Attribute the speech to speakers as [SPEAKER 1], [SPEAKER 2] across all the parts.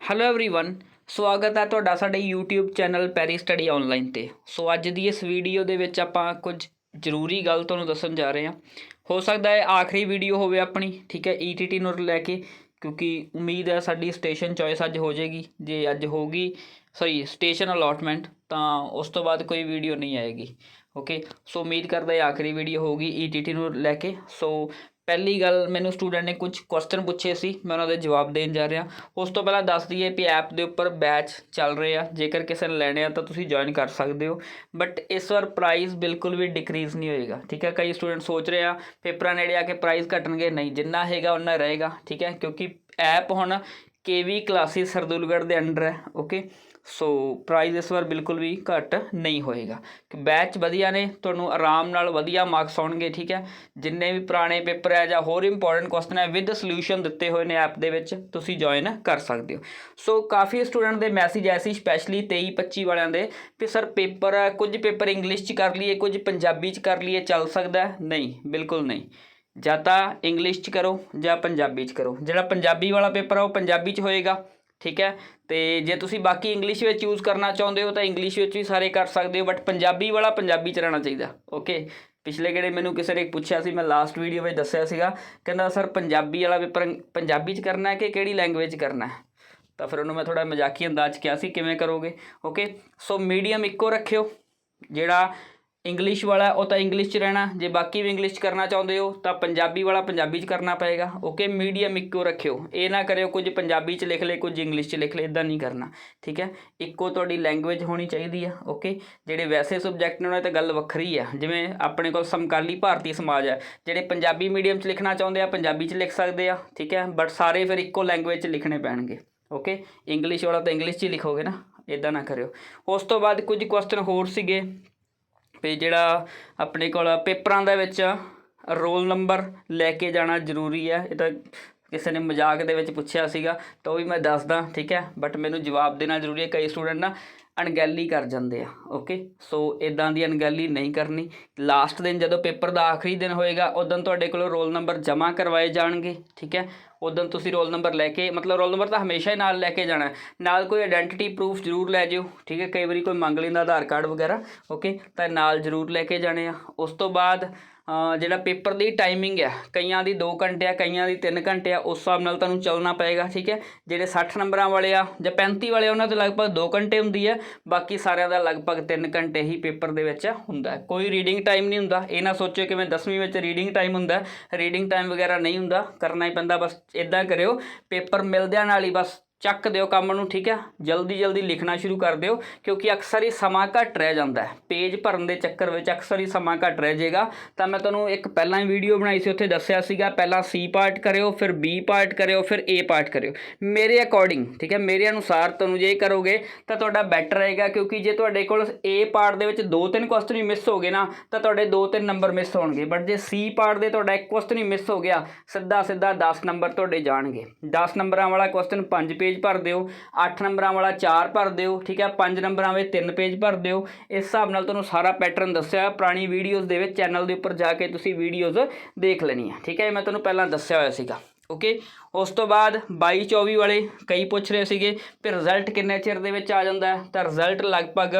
[SPEAKER 1] Hello everyone ਸਵਾਗਤ ਹੈ ਤੁਹਾਡਾ ਸਾਡੇ YouTube ਚੈਨਲ ਪੈਰੀ ਸਟੱਡੀ ਆਨਲਾਈਨ ਤੇ ਸੋ ਅੱਜ ਦੀ ਇਸ ਵੀਡੀਓ ਦੇ ਵਿੱਚ ਆਪਾਂ ਕੁਝ ਜ਼ਰੂਰੀ ਗੱਲ ਤੁਹਾਨੂੰ ਦੱਸਣ ਜਾ ਰਹੇ ਹਾਂ ਹੋ ਸਕਦਾ ਹੈ ਆਖਰੀ ਵੀਡੀਓ ਹੋਵੇ ਆਪਣੀ ਠੀਕ ਹੈ ETT ਨੂੰ ਲੈ ਕੇ ਕਿਉਂਕਿ ਉਮੀਦ ਹੈ ਸਾਡੀ ਸਟੇਸ਼ਨ ਚੋਇਸ ਅੱਜ ਹੋ ਜਾਏਗੀ ਜੇ ਅੱਜ ਹੋਗੀ ਸੌਰੀ ਸਟੇਸ਼ਨ ਅਲਾਟਮੈਂਟ ਤਾਂ ਉਸ ਤੋਂ ਬਾਅਦ ਕੋਈ ਵੀਡੀਓ ਨਹੀਂ ਆਏਗੀ ਓਕੇ ਸੋ ਉਮੀਦ ਕਰਦਾ ਹੈ ਆਖਰੀ ਵੀਡੀਓ ਹੋਗੀ ETT ਨੂੰ ਲੈ ਕੇ ਸੋ ਪਹਿਲੀ ਗੱਲ ਮੈਨੂੰ ਸਟੂਡੈਂਟ ਨੇ ਕੁਝ ਕੁਐਸਚਨ ਪੁੱਛੇ ਸੀ, ਮੈਂ ਉਹਨਾਂ ਦੇ ਜਵਾਬ ਦੇਣ ਜਾ ਰਿਹਾ। ਉਸ ਤੋਂ ਪਹਿਲਾਂ ਦੱਸ ਦਈਏ ਵੀ ਐਪ ਦੇ ਉੱਪਰ ਬੈਚ ਚੱਲ ਰਹੇ ਆ। ਜੇਕਰ ਕਿਸੇ ਨੇ ਲੈਣੇ ਆ ਤਾਂ ਤੁਸੀਂ ਜੁਆਇਨ ਕਰ ਸਕਦੇ ਹੋ। ਬਟ ਇਸ ਵਾਰ ਪ੍ਰਾਈਸ ਬਿਲਕੁਲ ਵੀ ਡਿਕਰੀਜ਼ ਨਹੀਂ ਹੋਏਗਾ, ਠੀਕ ਹੈ? ਕਈ ਸਟੂਡੈਂਟ ਸੋਚ ਰਹੇ ਆ ਪੇਪਰਾਂ ਨੇੜੇ ਆ ਕੇ ਪ੍ਰਾਈਸ ਘਟਣਗੇ। ਨਹੀਂ, ਜਿੰਨਾ ਹੈਗਾ ਉਹਨਾਂ ਰਹੇਗਾ, ਠੀਕ ਹੈ? ਕਿਉਂਕਿ ਐਪ ਹੁਣ ਕੇਵੀ ਕਲਾਸਿਸ ਸਰਦੂਲਗੜ੍ਹ ਦੇ ਅੰਡਰ ਹੈ ਓਕੇ ਸੋ ਪ੍ਰਾਈਸ ਇਸ ਵਾਰ ਬਿਲਕੁਲ ਵੀ ਘੱਟ ਨਹੀਂ ਹੋਏਗਾ। ਬੈਚ ਵਧੀਆ ਨੇ, ਤੁਹਾਨੂੰ ਆਰਾਮ ਨਾਲ ਵਧੀਆ ਮਾਰਕਸ ਆਉਣਗੇ, ਠੀਕ ਹੈ? ਜਿੰਨੇ ਵੀ ਪੁਰਾਣੇ ਪੇਪਰ ਹੈ ਜਾਂ ਹੋਰ ਇੰਪੋਰਟੈਂਟ ਕੁਐਸਚਨ ਹੈ ਵਿਦ ਸੋਲੂਸ਼ਨ ਦਿੱਤੇ ਹੋਏ ਨੇ ਐਪ ਦੇ ਵਿੱਚ, ਤੁਸੀਂ ਜੁਆਇਨ ਕਰ ਸਕਦੇ ਹੋ। ਸੋ ਕਾਫੀ ਸਟੂਡੈਂਟ ਦੇ ਮੈਸੇਜ ਆਏ ਸੀ ਸਪੈਸ਼ਲੀ 23 25 ਵਾਲਿਆਂ ਦੇ ਕਿ ਸਰ ਪੇਪਰ ਕੁਝ ਪੇਪਰ ਇੰਗਲਿਸ਼ 'ਚ ਕਰ ਲਈਏ, ਕੁਝ ਪੰਜਾਬੀ 'ਚ ਕਰ ਲਈਏ, ਚੱਲ ਸਕਦਾ ਨਹੀਂ, ਬਿਲਕੁਲ ਨਹੀਂ। ਜਾਂ ਤਾਂ ਇੰਗਲਿਸ਼ 'ਚ ਕਰੋ ਜਾਂ ਪੰਜਾਬੀ 'ਚ ਕਰੋ। ਜਿਹੜਾ ਪੰਜਾਬੀ ਵਾਲਾ ਪੇਪਰ ਆ, ਉਹ ਪੰਜਾਬੀ 'ਚ ਹੋਏਗਾ, ਠੀਕ ਹੈ? ਤੇ ਜੇ ਤੁਸੀਂ ਬਾਕੀ ਇੰਗਲਿਸ਼ ਵਿੱਚ ਯੂਜ਼ ਕਰਨਾ ਚਾਹੁੰਦੇ ਹੋ, ਤਾਂ ਇੰਗਲਿਸ਼ ਵਿੱਚ ਵੀ ਸਾਰੇ ਕਰ ਸਕਦੇ ਹੋ ਬਟ ਪੰਜਾਬੀ ਵਾਲਾ ਪੰਜਾਬੀ 'ਚ ਰਹਿਣਾ ਚਾਹੀਦਾ ਓਕੇ ਪਿਛਲੇ ਕਿਹੜੇ ਮੈਨੂੰ ਕਿਸੇ ਨੇ ਪੁੱਛਿਆ ਸੀ, ਮੈਂ ਲਾਸਟ ਵੀਡੀਓ ਵਿੱਚ ਦੱਸਿਆ ਸੀਗਾ, ਕਹਿੰਦਾ, ਸਰ, ਪੰਜਾਬੀ ਵਾਲਾ ਪੇਪਰ ਪੰਜਾਬੀ 'ਚ ਕਰਨਾ ਹੈ ਕਿ ਕਿਹੜੀ ਲੈਂਗੁਏਜ 'ਚ ਕਰਨਾ ਹੈ? ਤਾਂ ਫਿਰ ਉਹਨੂੰ ਮੈਂ ਥੋੜਾ ਮਜ਼ਾਕੀ ਅੰਦਾਜ਼ 'ਚ ਕਿਹਾ ਸੀ, ਕਿਵੇਂ ਕਰੋਗੇ ਓਕੇ ਸੋ ਮੀਡੀਅਮ ਇੱਕੋ ਰੱਖਿਓ, ਜਿਹੜਾ ਇੰਗਲਿਸ਼ ਵਾਲਾ, ਉਹ ਤਾਂ ਇੰਗਲਿਸ਼ 'ਚ ਰਹਿਣਾ। ਜੇ ਬਾਕੀ ਵੀ ਇੰਗਲਿਸ਼ 'ਚ ਕਰਨਾ ਚਾਹੁੰਦੇ ਹੋ, ਤਾਂ ਪੰਜਾਬੀ ਵਾਲਾ ਪੰਜਾਬੀ 'ਚ ਕਰਨਾ ਪਏਗਾ। ਓਕੇ ਮੀਡੀਅਮ ਇੱਕੋ ਰੱਖਿਓ। ਇਹ ਨਾ ਕਰਿਓ ਕੁਝ ਪੰਜਾਬੀ 'ਚ ਲਿਖ ਲੈ ਕੁਝ ਇੰਗਲਿਸ਼ 'ਚ ਲਿਖ ਲੈ ਇਦਾਂ ਨਹੀਂ ਕਰਨਾ। ਠੀਕ ਹੈ? ਇੱਕੋ ਤੁਹਾਡੀ ਲੈਂਗੁਏਜ ਹੋਣੀ ਚਾਹੀਦੀ ਆ। ਓਕੇ ਜਿਹੜੇ ਵੈਸੇ ਸਬਜੈਕਟ ਨੇ, ਉਹਨਾਂ ਤੇ ਗੱਲ ਵੱਖਰੀ ਆ। ਜਿਵੇਂ ਆਪਣੇ ਕੋਲ ਸਮਕਾਲੀ ਭਾਰਤੀ ਸਮਾਜ ਹੈ ਜਿਹੜੇ ਪੰਜਾਬੀ ਮੀਡੀਅਮ 'ਚ ਲਿਖਣਾ ਚਾਹੁੰਦੇ ਆ, ਪੰਜਾਬੀ 'ਚ ਲਿਖ ਸਕਦੇ ਆ। ਠੀਕ ਹੈ? ਬਟ ਸਾਰੇ ਫਿਰ ਇੱਕੋ ਲੈਂਗੁਏਜ 'ਚ ਲਿਖਣੇ ਪੈਣਗੇ। ਓਕੇ ਇੰਗਲਿਸ਼ ਵਾਲਾ ਤਾਂ ਇੰਗਲਿਸ਼ 'ਚ ਹੀ ਲਿਖੋਗੇ ਨਾ। ਇਦਾਂ ਨਾ ਕਰਿਓ। ਉਸ ਤੋਂ ਬਾਅਦ ਕੁਝ ਕੁਐਸਚਨ ਹੋਰ ਸੀਗੇ। ਵੀ ਜਿਹੜਾ ਆਪਣੇ ਕੋਲ ਪੇਪਰਾਂ ਦੇ ਵਿੱਚ ਰੋਲ ਨੰਬਰ ਲੈ ਕੇ ਜਾਣਾ ਜ਼ਰੂਰੀ ਹੈ। ਇਹ ਤਾਂ ਕਿਸੇ ਨੇ ਮਜ਼ਾਕ ਦੇ ਵਿੱਚ ਪੁੱਛਿਆ ਸੀਗਾ, ਤਾਂ ਉਹ ਵੀ ਮੈਂ ਦੱਸਦਾ, ਠੀਕ ਹੈ? ਬਟ ਮੈਨੂੰ ਜਵਾਬ ਦੇਣਾ ਜ਼ਰੂਰੀ ਹੈ, ਕਈ ਸਟੂਡੈਂਟ ਨਾ ਅਣਗਹਿਲੀ ਕਰ ਜਾਂਦੇ ਆ ਓਕੇ ਸੋ ਇਦਾਂ ਦੀ ਅਣਗਹਿਲੀ ਨਹੀਂ ਕਰਨੀ। ਲਾਸਟ ਦਿਨ ਜਦੋਂ ਪੇਪਰ ਦਾ ਆਖਰੀ ਦਿਨ ਹੋਏਗਾ, ਉਦੋਂ ਤੁਹਾਡੇ ਕੋਲ ਰੋਲ ਨੰਬਰ ਜਮ੍ਹਾਂ ਕਰਵਾਏ ਜਾਣਗੇ, ਠੀਕ ਹੈ? ਉਦੋਂ ਤੁਸੀਂ ਰੋਲ ਨੰਬਰ ਲੈ ਕੇ, ਮਤਲਬ ਰੋਲ ਨੰਬਰ ਤਾਂ ਹਮੇਸ਼ਾ ਹੀ ਨਾਲ ਲੈ ਕੇ ਜਾਣਾ ਨਾਲ ਕੋਈ ਆਇਡੈਂਟੀਟੀ ਪ੍ਰੂਫ ਜ਼ਰੂਰ ਲੈ ਜਿਓ, ਠੀਕ ਹੈ? ਕਈ ਵਾਰੀ ਕੋਈ ਮੰਗ ਲੈਂਦਾ, ਆਧਾਰ ਕਾਰਡ ਵਗੈਰਾ ਓਕੇ ਤਾਂ ਨਾਲ ਜ਼ਰੂਰ ਲੈ ਕੇ ਜਾਣੇ ਆ। ਉਸ ਤੋਂ ਬਾਅਦ ਜਿਹੜਾ ਪੇਪਰ ਦੀ ਟਾਈਮਿੰਗ ਹੈ ਕਈਆਂ ਦੀ 2 ਘੰਟੇ ਆ, ਕਈਆਂ ਦੀ 3 ਘੰਟੇ ਆ, ਉਸ ਹਿਸਾਬ ਨਾਲ ਤੁਹਾਨੂੰ ਚੱਲਣਾ ਪਏਗਾ, ਠੀਕ ਹੈ? ਜਿਹੜੇ 60 ਨੰਬਰਾਂ ਵਾਲੇ ਆ ਜਾਂ 35 ਵਾਲੇ ਉਹਨਾਂ ਤੇ ਲਗਭਗ 2 ਘੰਟੇ ਹੁੰਦੀ ਹੈ, ਬਾਕੀ ਸਾਰਿਆਂ ਦਾ ਲਗਭਗ 3 ਘੰਟੇ ਹੀ ਪੇਪਰ ਦੇ ਵਿੱਚ ਹੁੰਦਾ ਕੋਈ ਰੀਡਿੰਗ ਟਾਈਮ ਨਹੀਂ ਹੁੰਦਾ, ਇਹ ਨਾ ਸੋਚਿਓ ਕਿ ਮੈਂ 10ਵੀਂ ਵਿੱਚ ਰੀਡਿੰਗ ਟਾਈਮ ਹੁੰਦਾ ਰੀਡਿੰਗ ਟਾਈਮ ਵਗੈਰਾ ਨਹੀਂ ਹੁੰਦਾ, ਕਰਨਾ ਹੀ ਪੈਂਦਾ, ਬਸ ਇਦਾਂ ਕਰਿਓ, ਪੇਪਰ ਮਿਲਦਿਆਂ ਨਾਲ ਹੀ ਬਸ ਚੱਕ ਦਿਓ ਕੰਮ ਨੂੰ, ਠੀਕ ਹੈ ਜਲਦੀ ਜਲਦੀ ਲਿਖਣਾ ਸ਼ੁਰੂ ਕਰ ਦਿਓ, ਕਿਉਂਕਿ ਅਕਸਰ ਹੀ ਸਮਾਂ ਘੱਟ ਰਹਿ ਜਾਂਦਾ ਹੈ। ਪੇਜ ਭਰਨ ਦੇ ਚੱਕਰ ਵਿੱਚ ਅਕਸਰ ਹੀ ਸਮਾਂ ਘੱਟ ਰਹਿ ਜਾਏਗਾ। ਤਾਂ ਮੈਂ ਤੁਹਾਨੂੰ ਇੱਕ ਪਹਿਲਾਂ ਹੀ ਵੀਡੀਓ ਬਣਾਈ ਸੀ, ਉੱਥੇ ਦੱਸਿਆ ਸੀਗਾ, ਪਹਿਲਾਂ ਸੀ ਪਾਰਟ ਕਰਿਓ, ਫਿਰ ਬੀ ਪਾਰਟ ਕਰਿਓ, ਫਿਰ ਏ ਪਾਰਟ ਕਰਿਓ। ਮੇਰੇ ਅਕੋਰਡਿੰਗ ਠੀਕ ਹੈ? ਮੇਰੇ ਅਨੁਸਾਰ ਤੁਹਾਨੂੰ ਜੇ ਕਰੋਗੇ, ਤਾਂ ਤੁਹਾਡਾ ਬੈਟਰ ਰਹੇਗਾ, ਕਿਉਂਕਿ ਜੇ ਤੁਹਾਡੇ ਕੋਲ ਏ ਪਾਰਟ ਦੇ ਵਿੱਚ ਦੋ ਤਿੰਨ ਕੁਐਸਚਨ ਹੀ ਮਿਸ ਹੋ ਗਏ ਨਾ, ਤਾਂ ਤੁਹਾਡੇ ਦੋ ਤਿੰਨ ਨੰਬਰ ਮਿਸ ਹੋਣਗੇ। ਬਟ ਜੇ ਸੀ ਪਾਰਟ ਦੇ ਤੁਹਾਡਾ ਇੱਕ ਕੁਐਸਚਨ ਹੀ ਮਿਸ ਹੋ ਗਿਆ ਸਿੱਧਾ ਸਿੱਧਾ 10 ਨੰਬਰ ਤੁਹਾਡੇ ਜਾਣਗੇ। 10 ਨੰਬਰਾਂ ਵਾਲਾ ਕੁਐਸਚਨ 5 ਪੇਜ ਪੇਜ ਭਰ ਦਿਓ। 8 ਨੰਬਰਾਂ ਵਾਲਾ 4 ਭਰ ਦਿਓ, ਠੀਕ ਹੈ? 5 ਨੰਬਰਾਂ ਵਾਲੇ 3 ਪੇਜ ਭਰ ਦਿਓ। ਇਸ ਹਿਸਾਬ ਨਾਲ ਤੁਹਾਨੂੰ ਸਾਰਾ ਪੈਟਰਨ ਦੱਸਿਆ ਪੁਰਾਣੀ ਵੀਡੀਓਜ਼ ਦੇ ਵਿੱਚ ਚੈਨਲ ਦੇ ਉੱਪਰ ਜਾ ਕੇ ਤੁਸੀਂ ਵੀਡੀਓਜ਼ ਦੇਖ ਲੈਣੀਆਂ, ਠੀਕ ਹੈ? ਇਹ ਮੈਂ ਤੁਹਾਨੂੰ ਪਹਿਲਾਂ ਦੱਸਿਆ ਹੋਇਆ ਸੀਗਾ ਓਕੇ ਉਸ ਤੋਂ ਬਾਅਦ 22 24 ਵਾਲੇ ਕਈ ਪੁੱਛ ਰਹੇ ਸੀਗੇ ਕਿ ਰਿਜ਼ਲਟ ਕਿੰਨੇ ਚਿਰ ਦੇ ਵਿੱਚ ਆ ਜਾਂਦਾ ਤਾਂ ਰਿਜ਼ਲਟ ਲਗਭਗ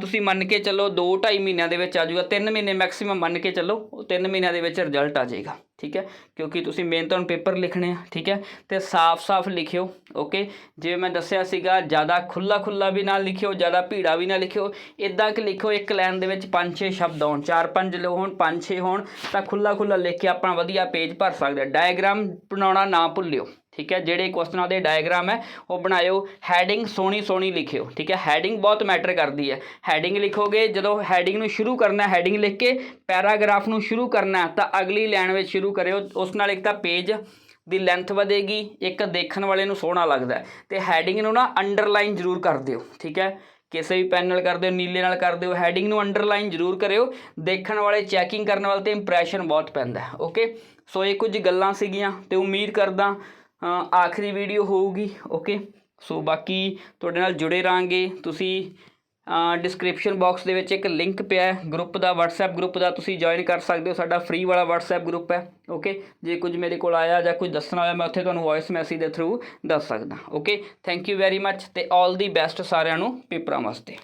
[SPEAKER 1] ਤੁਸੀਂ ਮੰਨ ਕੇ ਚੱਲੋ 2 2.5 ਮਹੀਨਿਆਂ ਦੇ ਵਿੱਚ ਆ ਜਾਊਗਾ। 3 ਮਹੀਨੇ ਮੈਕਸਿਮਮ ਮੰਨ ਕੇ ਚੱਲੋ, ਉਹ 3 ਮਹੀਨਿਆਂ ਦੇ ਵਿੱਚ ਰਿਜ਼ਲਟ ਆ ਜਾਏਗਾ, ਠੀਕ ਹੈ? ਕਿਉਂਕਿ ਤੁਸੀਂ ਮੇਨ ਤੁਹਾਨੂੰ ਪੇਪਰ ਲਿਖਣੇ ਆ, ਠੀਕ ਹੈ? ਤੇ ਸਾਫ਼-ਸਾਫ਼ ਲਿਖਿਓ ਓਕੇ ਜਿਵੇਂ ਮੈਂ ਦੱਸਿਆ ਸੀਗਾ, ਜ਼ਿਆਦਾ ਖੁੱਲਾ-ਖੁੱਲਾ ਵੀ ਨਾ ਲਿਖਿਓ, ਜ਼ਿਆਦਾ ਭੀੜਾ ਵੀ ਨਾ ਲਿਖਿਓ। ਇਦਾਂ ਕਿ ਲਿਖਿਓ, ਇੱਕ ਲਾਈਨ ਦੇ ਵਿੱਚ 5-6 ਸ਼ਬਦ ਹੋਣ 4-5 ਲੋ ਹੋਣ 5-6 ਹੋਣ, ਤਾਂ ਖੁੱਲਾ-ਖੁੱਲਾ ਲਿਖ ਕੇ ਆਪਾਂ ਵਧੀਆ ਪੇਜ ਭਰ ਸਕਦੇ ਡਾਇਗਰਾਮ ਬਣਾਉਣਾ ਨਾ ਭੁੱਲਿਓ। ਠੀਕ ਹੈ, ਜਿਹੜੇ ਕੁਐਸਚਨਾਂ ਦੇ ਡਾਇਗਰਾਮ ਹੈ, ਉਹ ਬਣਾਇਓ ਹੈਡਿੰਗ ਸੋਹਣੀ ਸੋਹਣੀ ਲਿਖਿਓ, ਠੀਕ ਹੈ ਹੈਡਿੰਗ ਬਹੁਤ ਮੈਟਰ ਕਰਦੀ ਹੈ। ਹੈਡਿੰਗ ਲਿਖੋਗੇ, ਜਦੋਂ ਹੈਡਿੰਗ ਨੂੰ ਸ਼ੁਰੂ ਕਰਨਾ ਹੈਡਿੰਗ ਲਿਖ ਕੇ ਪੈਰਾਗ੍ਰਾਫ ਨੂੰ ਸ਼ੁਰੂ ਕਰਨਾ ਤਾਂ ਅਗਲੀ ਲਾਈਨ ਵਿੱਚ ਸ਼ੁਰੂ ਕਰਿਓ, ਉਸ ਨਾਲ ਇੱਕ ਤਾਂ ਪੇਜ ਦੀ ਲੈਂਥ ਵਧੇਗੀ, ਇੱਕ ਦੇਖਣ ਵਾਲੇ ਨੂੰ ਸੋਹਣਾ ਲੱਗਦਾ ਤੇ ਹੈਡਿੰਗ ਨੂੰ ਨਾ ਅੰਡਰਲਾਈਨ ਜ਼ਰੂਰ ਕਰ ਦਿਓ, ਠੀਕ ਹੈ। ਕਿਸੇ ਵੀ ਪੈਨ ਨਾਲ ਕਰ ਦਿਓ, ਨੀਲੇ ਨਾਲ ਕਰ ਦਿਓ ਹੈਡਿੰਗ ਨੂੰ ਅੰਡਰਲਾਈਨ ਜ਼ਰੂਰ ਕਰਿਓ। ਦੇਖਣ ਵਾਲੇ ਚੈਕਿੰਗ ਕਰਨ ਵਾਲੇ ਤੇ ਇੰਪ੍ਰੈਸ਼ਨ ਬਹੁਤ ਪੈਂਦਾ ਓਕੇ ਸੋ ਇਹ ਕੁਝ ਗੱਲਾਂ ਸੀਗੀਆਂ, ਤੇ ਉਮੀਦ ਕਰਦਾ ਆਖਰੀ ਵੀਡੀਓ ਹੋਊਗੀ ਓਕੇ ਸੋ ਬਾਕੀ ਤੁਹਾਡੇ ਨਾਲ ਜੁੜੇ ਰਾਂਗੇ ਤੁਸੀਂ ਡਿਸਕ੍ਰਿਪਸ਼ਨ ਬਾਕਸ ਦੇ ਵਿੱਚ ਇੱਕ ਲਿੰਕ ਪਿਆ ਹੈ। ਗਰੁੱਪ ਦਾ, WhatsApp ਗਰੁੱਪ ਦਾ ਤੁਸੀਂ ਜੁਆਇਨ ਕਰ ਸਕਦੇ ਹੋ। ਸਾਡਾ ਫ੍ਰੀ ਵਾਲਾ WhatsApp ਗਰੁੱਪ ਹੈ ਓਕੇ ਜੇ ਕੁਝ ਮੇਰੇ ਕੋਲ ਆਇਆ ਜਾਂ ਕੁਝ ਦੱਸਣਾ ਹੋਇਆ, ਮੈਂ ਉੱਥੇ ਤੁਹਾਨੂੰ ਵੌਇਸ ਮੈਸੇਜ ਦੇ ਥਰੂ ਦੱਸ ਸਕਦਾ okay thank you very much ਤੇ 올 ਦੀ ਬੈਸਟ ਸਾਰਿਆਂ ਨੂੰ, ਪੇਪਰਾਂ ਵਾਸਤੇ।